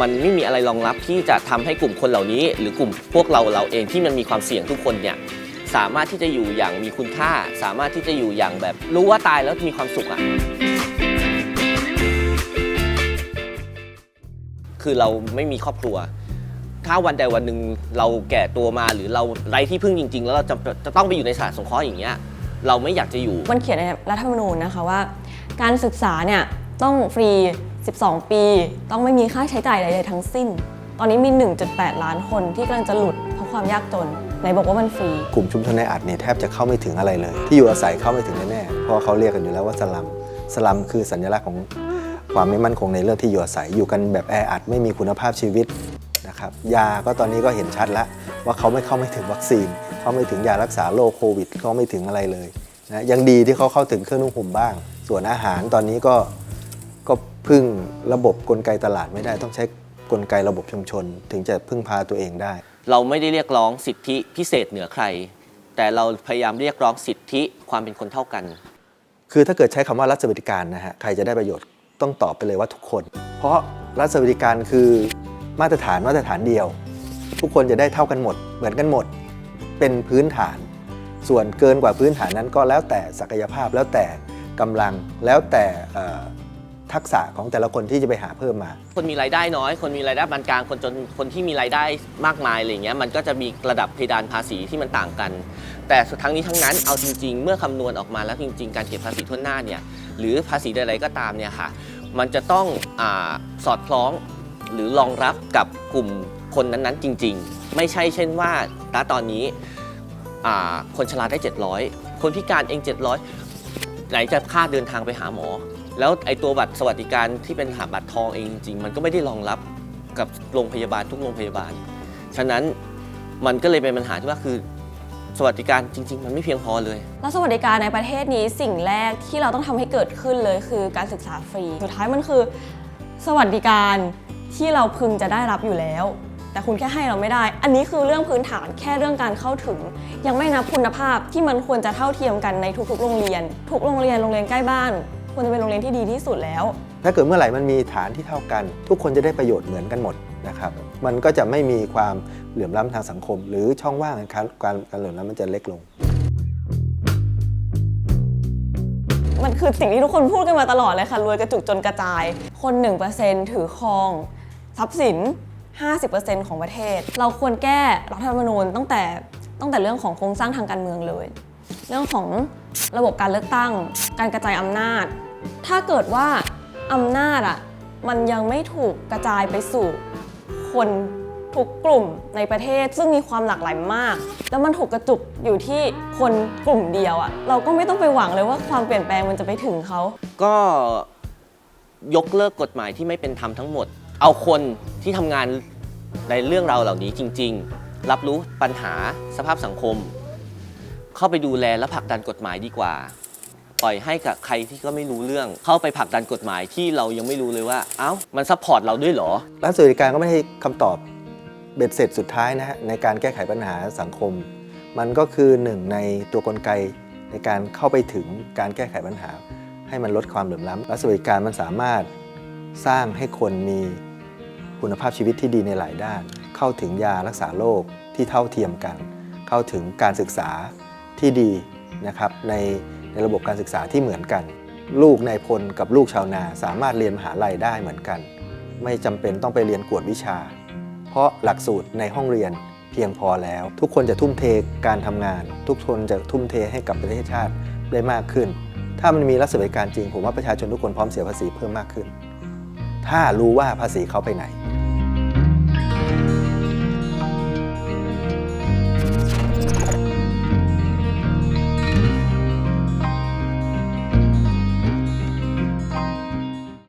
มันไม่มีอะไรรองรับที่จะทำให้กลุ่มคนเหล่านี้ หรือกลุ่มพวกเราเราเองที่มันมีความเสี่ยงทุกคนเนี่ยสามารถที่จะอยู่อย่างมีคุณค่า สามารถที่จะอยู่อย่างแบบรู้ว่าตายแล้วมีความสุขอะคือเราไม่มีครอบครัว ถ้าวันใดวันหนึ่งเราแก่ตัวมาหรือเราไร้ที่พึ่งจริง ๆ แล้วเราจะจะต้องไปอยู่ในสถานสงเคราะห์อย่างเงี้ยเราไม่อยากจะอยู่ มันเขียนในรัฐธรรมนูญนะคะว่า การศึกษาเนี่ยต้องฟรี 12 ปี ต้องไม่มีค่าใช้จ่ายใดๆทั้งสิ้น ตอนนี้มี 1.8 ล้านคนที่กำลังจะหลุดเพราะความยากจนไหนบอกว่ามันฟรี กลุ่มชุมชนในอัดเนี่ยแทบจะเข้าไม่ถึงอะไรเลย ที่อยู่อาศัยเข้าไม่ถึงแน่ๆเพราะเขาเรียกกันอยู่แล้วว่าสลัมสลัมคือสัญลักษณ์ของความไม่มั่นคงในเรื่องที่อยู่อาศัยอยู่กันแบบแออัดไม่มีคุณภาพชีวิตนะครับยาก็ตอนนี้ก็เห็นชัดแล้วว่าเขาไม่เข้าไม่ถึงวัคซีน เขาไม่ถึงยารักษาโรคโควิดเขาไม่ถึงอะไรเลยนะยังดีที่เขาเข้าถึงเครื่องนุ่งห่มบ้าง ส่วนอาหารตอนนี้ก็ พึ่งระบบกลไกตลาดไม่ได้ต้องใช้กลไกระบบชุมชน ถึงจะพึ่งพาตัวเองได้ เราไม่ได้เรียกร้องสิทธิพิเศษเหนือใคร แต่เราพยายามเรียกร้องสิทธิความเป็นคนเท่ากัน คือถ้าเกิดใช้คำว่ารัฐสวัสดิการนะฮะใครจะได้ประโยชน์ต้องตอบไปเลยว่าทุกคน เพราะรัฐสวัสดิการคือมาตรฐานมาตรฐานเดียว ทุกคนจะได้เท่ากันหมด เหมือนกันหมด เป็นพื้นฐาน ส่วนเกินกว่าพื้นฐานนั้นก็แล้วแต่ศักยภาพแล้วแต่กำลังแล้วแต่เอ่อ ทักษะของแต่ละคนที่จะไปหาเพิ่มมา คนมีรายได้น้อย คนมีรายได้ปานกลาง คนจน คนที่มีรายได้มากมายอะไรเงี้ย มันก็จะมีระดับเพดานภาษีที่มันต่างกัน แต่ทั้งนี้ทั้งนั้น เอาจริง ๆ เมื่อคำนวณออกมาแล้วจริง ๆ การเก็บภาษีทั่วหน้าเนี่ย หรือภาษีใดๆก็ตามเนี่ยค่ะ มันจะต้องอสอดคล้องหรือรองรับกับกลุ่มคนนั้นๆ จริง ๆ ไม่ใช่เช่นว่าณตอนนี้คนชราได้ 700 คนพิการเอง 700 ไหนจะค่าเดินทางไปหาหมอ แล้วไอ้ตัวบัตรสวัสดิการที่เป็นหาบัตรทองเองจริงๆมันก็ไม่ได้รองรับกับโรงพยาบาลทุกโรงพยาบาล ฉะนั้นมันก็เลยเป็นปัญหาที่ว่าคือสวัสดิการจริง ๆ มันไม่เพียงพอเลย แล้วสวัสดิการในประเทศนี้สิ่งแรกที่เราต้องทำให้เกิดขึ้นเลยคือการศึกษาฟรี สุดท้ายมันคือ สวัสดิการที่เราพึงจะได้รับอยู่แล้ว แต่คุณแค่ให้เราไม่ได้ อันนี้คือเรื่องพื้นฐานแค่เรื่องการเข้าถึง ยังไม่นับคุณภาพที่มันควรจะเท่าเทียมกันในทุกๆ โรงเรียน ทุกโรงเรียนโรงเรียนใกล้บ้าน ควรจะเป็นโรงเรียนที่ดีที่สุดแล้ว ถ้าเกิดเมื่อไหร่มันมีฐานที่เท่ากัน ทุกคนจะได้ประโยชน์เหมือนกันหมดนะครับมันก็จะไม่มีความเหลื่อมล้ำทางสังคม หรือช่องว่างการการการเหลื่อมล้ำมันจะเล็กลง มันคือสิ่งที่ทุกคนพูดกันมาตลอดเลยค่ะรวยกระจุกจนกระจาย คน 1%ถือครอง ทรัพย์สิน 50%ของประเทศ เราควรแก้รัฐธรรมนูญตั้งแต่ตั้งแต่เรื่องของโครงสร้างทางการเมืองเลย เรื่องของระบบการเลือกตั้ง การกระจายอำนาจ ถ้าเกิดว่าอำนาจอะมันยังไม่ถูกกระจายไปสู่คนทุกกลุ่มในประเทศซึ่งมีความหลากหลายมาก แล้วมันถูกกระจุกอยู่ที่คนกลุ่มเดียวอะเราก็ไม่ต้องไปหวังเลยว่าความเปลี่ยนแปลงมันจะไปถึงเขา ก็ยกเลิกกฎหมายที่ไม่เป็นธรรมทั้งหมด เอาคนที่ทำงานในเรื่องราวเหล่านี้จริง ๆ รับรู้ปัญหาสภาพสังคม เข้าไปดูแลและผลักดันกฎหมายดีกว่า ปล่อยให้กับใครที่ก็ไม่รู้เรื่อง เข้าไปผลักดันกฎหมายที่เรายังไม่รู้เลยว่า เอ้า มันซัพพอร์ตเราด้วยเหรอ รัฐสวัสดิการก็ไม่ใช่คำตอบเบ็ดเสร็จสุดท้ายนะฮะในการแก้ไขปัญหาสังคม มันก็คือหนึ่งในตัวกลไกในการเข้าไปถึงการแก้ไขปัญหา ให้มันลดความเหลื่อมล้ำรัฐสวัสดิการมันสามารถสร้างให้คนมีคุณภาพชีวิตที่ดีในหลายด้าน เข้าถึงยารักษาโรคที่เท่าเทียมกัน เข้าถึงการศึกษาที่ดีนะครับใน ในระบบการศึกษาที่เหมือนกัน ลูกนายพลกับลูกชาวนาสามารถเรียนมหาลัยได้เหมือนกัน ไม่จำเป็นต้องไปเรียนกวดวิชา เพราะหลักสูตรในห้องเรียนเพียงพอแล้ว ทุกคนจะทุ่มเทการทำงาน ทุกคนจะทุ่มเทให้กับประเทศชาติได้มากขึ้น ถ้ามันมีรัฐสวัสดิการจริง ผมว่าประชาชนทุกคนพร้อมเสียภาษีเพิ่มมากขึ้น ถ้ารู้ว่าภาษีเขาไปไหน